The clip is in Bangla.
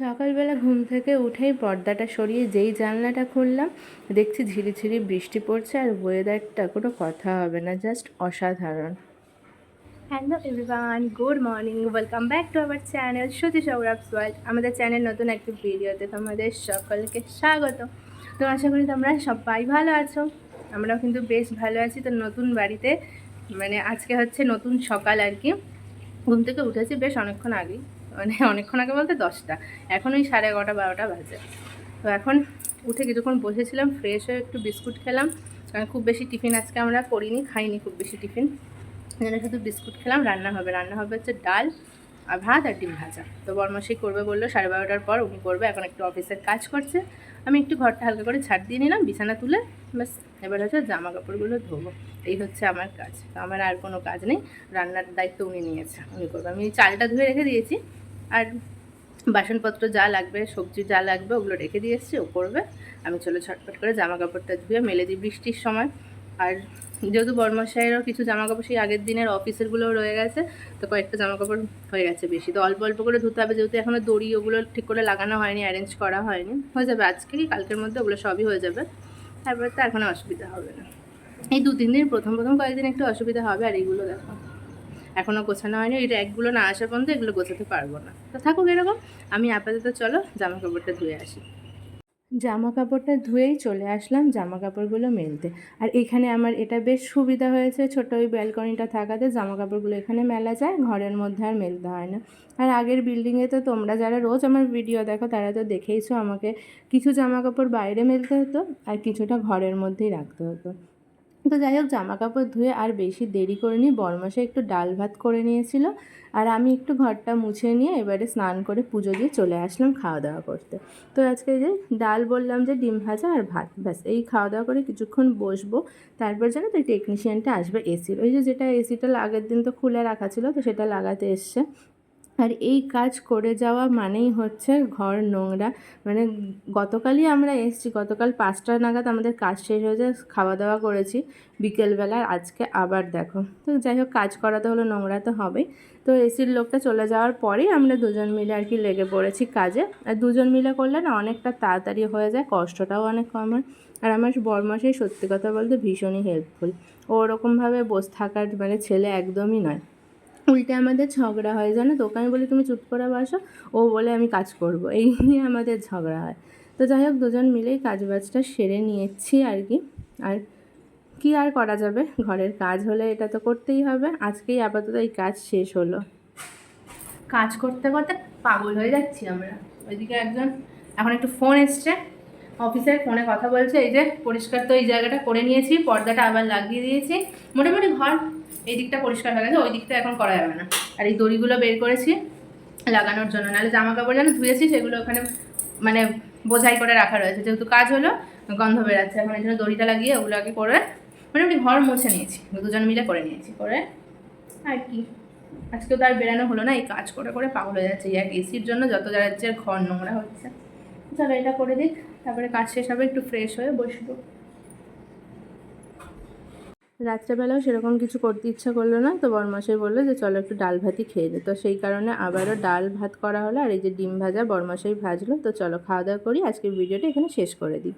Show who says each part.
Speaker 1: সকালবেলা ঘুম থেকে উঠেই পর্দাটা সরিয়ে যেই জানলাটা খুললাম, দেখছি ঝিরিঝিরি বৃষ্টি পড়ছে আর ওয়েদারটা কোনো কথা হবে না জাস্ট অসাধারণ। Hello everyone good morning welcome back to our channel Sati Saurav's world আমাদের চ্যানেল নতুন একটি ভিডিওতে তোমাদের সকলকে স্বাগত। তো আশা করি তোমরা সবাই ভালো আছো। আমরাও কিন্তু বেশ ভালো আছি। তো নতুন বাড়িতে মানে আজকে হচ্ছে নতুন সকাল আর কি। ঘুম থেকে উঠেছি বেশ অনেকক্ষণ আগেই। মানে অনেকক্ষণ আগে বলতে দশটা। এখন ওই সাড়ে এগারোটা, বারোটা বাজে। তো এখন উঠে কিছুক্ষণ বসেছিলাম ফ্রেশ হয়ে একটু বিস্কুট খেলাম। কারণ খুব বেশি টিফিন আজকে আমরা করিনি, খাইনি খুব বেশি টিফিন। যেন শুধু বিস্কুট খেলাম, রান্না হবে। রান্না হবে হচ্ছে ডাল আর ভাত আর ডিম ভাজা। তো বর্মাসি করবে বলল, সাড়ে বারোটার পর উনি করবে। এখন একটু অফিসের কাজ করছে। আমি একটু ঘরটা হালকা করে ছাড় দিয়ে নিলাম, বিছানা তুলে, ব্যাস। এবার হচ্ছে জামা কাপড়গুলো ধোবো। এই হচ্ছে আমার কাজ। তো আমার আর কোনো কাজ নেই। রান্নার দায়িত্ব উনি নিয়েছে, উনি করবে। আমি চালটা ধুয়ে রেখে দিয়েছি। আর বাসনপত্র যা লাগবে, সবজি যা লাগবে, ওগুলো রেখে দিয়ে এসেছি, ও করবে। আমি চলো ছটফট করে জামা কাপড়টা ধুয়ে মেলে দিই বৃষ্টির সময়। আর যেহেতু বর্মশাইয়েরও কিছু জামা কাপড় সেই আগের দিনের অফিসেরগুলোও রয়ে গেছে, তো কয়েকটা জামা কাপড় হয়ে গেছে বেশি। তো অল্প অল্প করে ধুতে হবে, যেহেতু এখনও দড়ি ওগুলো ঠিক করে লাগানো হয়নি অ্যারেঞ্জ করা হয়নি। হয়ে যাবে আজকে কি কালকের মধ্যে ওগুলো সবই হয়ে যাবে। তারপরে তো এখন অসুবিধা হবে না। এই দু তিন দিন, প্রথম প্রথম কয়েকদিন একটু অসুবিধা হবে, আর এইগুলো দেখো। এখনও গোছানো হয়নি, এই র্যাকগুলো না আসা পর্যন্ত এগুলো গোছাতে পারব না। তো থাকুক এরকম, আমি আপাতত চলো জামা কাপড়টা ধুয়ে আসি। জামা কাপড়টা ধুয়েই চলে আসলাম জামা কাপড়গুলো মেলতে। আর এখানে আমার এটা বেশ সুবিধা হয়েছে ছোটো ওই ব্যালকনিটা থাকাতে জামা কাপড়গুলো এখানে মেলা যায়, ঘরের মধ্যে আর মেলতে হয় না। আর আগের বিল্ডিংয়ে তো তোমরা যারা রোজ আমার ভিডিও দেখো, তারা তো দেখেইছো আমাকে কিছু জামা কাপড় বাইরে মেলতে হতো আর কিছুটা ঘরের মধ্যেই রাখতে হতো। তো যাই হোক জামা কাপড় ধুয়ে আর বেশি দেরি করিনি, বরমাসে একটু ডাল ভাত করে নিয়েছিল। আর আমি একটু ঘরটা মুছে নিয়ে এবারে স্নান করে পুজো দিয়ে চলে আসলাম খাওয়া দাওয়া করতে। তো আজকে যে ডাল বললাম যে ডিম ভাজা আর ভাত, ব্যাস এই খাওয়া দাওয়া করে কিছুক্ষণ বসবো, তারপর যেন তো টেকনিশিয়ানটা আসবে এসির ওই যে যেটা এসিটা আগের দিন তো খুলে রাখা ছিল, তো সেটা লাগাতে এসছে। আর এই কাজ করে যাওয়া মানেই হচ্ছে ঘর নোংরা। মানে গতকালই আমরা এসেছি, গতকাল পাঁচটা নাগাদ আমাদের কাজ শেষ হয়েছে খাওয়া দাওয়া করেছি বিকেলবেলা আজকে আবার দেখো। তো যাই হোক, কাজ করাতে হলো, নোংরা তো হবেই। তো এসির লোকটা চলে যাওয়ার পরেই আমরা দুজন মিলে আর কি লেগে পড়েছি কাজে। আর দুজন মিলে করলে না অনেকটা তাড়াতাড়ি হয়ে যায়, কষ্টটাও অনেক কম হয়। আর আমার বরমাসেই সত্যি কথা বলতে ভীষণই হেল্পফুল ওরকমভাবে বসে থাকার মানে ছেলে একদমই নয়। উল্টে আমাদের ঝগড়া হয়, জানো তো? ওকে আমি বলি, তুমি চুপ করে বসো। ও বলে, আমি কাজ করব। এই নিয়ে আমাদের ঝগড়া হয়। তো যাই হোক, দুজন মিলেই কাজ বাজটা সেরে নিয়েছি আর কি। আর কি আর করা যাবে? ঘরের কাজ হলে এটা তো করতেই হবে। আজকেই আপাতত এই কাজ শেষ হলো। কাজ করতে করতে পাগল হয়ে যাচ্ছি আমরা। ওইদিকে একজন, এখন একটু ফোন এসছে। অফিসের ফোনে কথা বলছে, এই যে পরিষ্কার তো এই জায়গাটা করে নিয়েছি, পর্দাটা আবার লাগিয়ে দিয়েছি। মোটামুটি ঘর এই দিকটা পরিষ্কার হয়ে গেছে, ওই দিকটা এখন করা যাবে না। আর এই দড়িগুলো বের করেছি লাগানোর জন্য, নাহলে জামা কাপড় যেন ধুয়েছি, সেগুলো ওখানে মানে বোঝাই করে রাখা রয়েছে। যেহেতু কাজ হলো, গন্ধ বেরাচ্ছে, এখন এই জন্য দড়িটা লাগিয়ে ওগুলোকে করে মোটামুটি ঘর মুছে নিয়েছি, দুজন মিলে করে নিয়েছি, করে আর কি। আজকে তো আর বেরানো হলো না, এই কাজ করে করে পাগল হয়ে যাচ্ছে এক এসির জন্য যত যাচ্ছে ঘর নোংরা হচ্ছে। চলো এটা করে দিক, তারপরে কাজ শেষ হবে, একটু ফ্রেশ হয়ে বসবো। রাত্রেবেলাও সেরকম কিছু করতে ইচ্ছা করল না, তো বরমাসাই বলল যে চলো একটু ডাল ভাতই খেয়ে দে তো সেই কারণে আবারও ডাল ভাত করা হলো, আর এই যে ডিম ভাজা বরমাসাই ভাজলো। তো চলো খাওয়া দাওয়া করি, আজকের ভিডিওটা এখানে শেষ করে দিই।